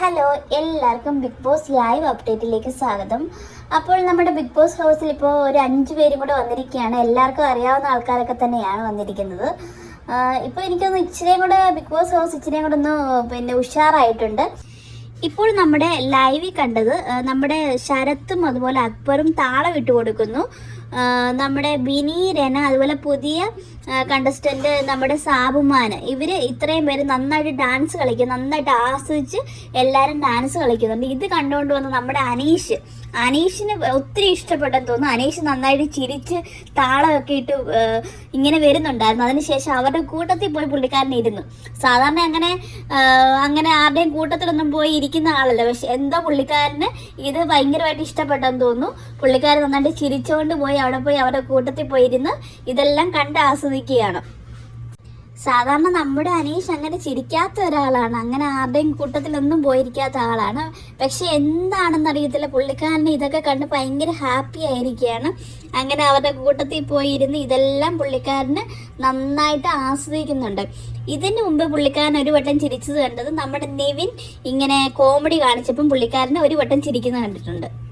Hello എല്ലാവർക്കും big boss live അപ്ഡേറ്റിലേക്ക് സ്വാഗതം. അപ്പോൾ നമ്മുടെ ബിഗ് ബോസ് ഹൗസിൽ ഇപ്പോൾ ഒരു അഞ്ച് പേരും കൂടെ വന്നിരിക്കുകയാണ്. എല്ലാവർക്കും അറിയാവുന്ന ആൾക്കാരൊക്കെ തന്നെയാണ് വന്നിരിക്കുന്നത്. ഇപ്പോൾ എനിക്കൊന്ന് ഇച്ചിരിയും കൂടെ ബിഗ് ബോസ് ഹൗസ് ഇച്ചിരിയും കൂടെ ഒന്ന് പിന്നെ ഉഷാറായിട്ടുണ്ട്. ഇപ്പോൾ നമ്മുടെ ലൈവിൽ കണ്ടത് നമ്മുടെ ശരത്തും അതുപോലെ അക്ബറും താളം ഇട്ട് കൊടുക്കുന്നു. നമ്മുടെ ബിനി രന അതുപോലെ പുതിയ കണ്ടസ്റ്റന്റ് നമ്മുടെ സാബുമാൻ ഇവർ ഇത്രയും പേര് നന്നായിട്ട് ഡാൻസ് കളിക്കും നന്നായിട്ട് ആസ്വദിച്ച് എല്ലാവരും ഡാൻസ് കളിക്കുന്നുണ്ട്. ഇത് കണ്ടുകൊണ്ട് വന്ന നമ്മുടെ അനീഷ്. അനീഷിന് ഒത്തിരി ഇഷ്ടപ്പെട്ടെന്ന് തോന്നുന്നു. അനീഷ് നന്നായിട്ട് ചിരിച്ച് താളമൊക്കെ ഇട്ട് ഇങ്ങനെ വരുന്നുണ്ടായിരുന്നു. അതിനുശേഷം അവരുടെ കൂട്ടത്തിൽ പോയി പുള്ളിക്കാരൻ ഇരുന്നു. സാധാരണ അങ്ങനെ അങ്ങനെ ആരുടെയും കൂട്ടത്തിലൊന്നും പോയി ഇരിക്കുന്ന ആളല്ല? പക്ഷെ എന്തോ പുള്ളിക്കാരന് ഇത് ഭയങ്കരമായിട്ട് ഇഷ്ടപ്പെട്ടെന്ന് തോന്നുന്നു. പുള്ളിക്കാരൻ നന്നായിട്ട് ചിരിച്ചുകൊണ്ട് പോയി അവിടെ പോയി അവരുടെ കൂട്ടത്തിൽ പോയിരുന്ന് ഇതെല്ലാം കണ്ട് ആസ്വദിക്കുകയാണ്. സാധാരണ നമ്മുടെ അനീഷ് അങ്ങനെ ചിരിക്കാത്ത ഒരാളാണ്. അങ്ങനെ ആരുടെയും കൂട്ടത്തിലൊന്നും പോയിരിക്കാത്ത ആളാണ്. പക്ഷെ എന്താണെന്ന് അറിയത്തില്ല. പുള്ളിക്കാരന് ഇതൊക്കെ കണ്ട് ഭയങ്കര ഹാപ്പി ആയിരിക്കുകയാണ്. അങ്ങനെ അവരുടെ കൂട്ടത്തിൽ പോയി ഇരുന്ന് ഇതെല്ലാം പുള്ളിക്കാരന് നന്നായിട്ട് ആസ്വദിക്കുന്നുണ്ട്. ഇതിന് മുമ്പ് പുള്ളിക്കാരൻ ഒരു വട്ടം ചിരിച്ചത് കണ്ടത് നമ്മുടെ നിവിൻ ഇങ്ങനെ കോമഡി കാണിച്ചപ്പം പുള്ളിക്കാരനെ ഒരു വട്ടം ചിരിക്കുന്നത് കണ്ടിട്ടുണ്ട്.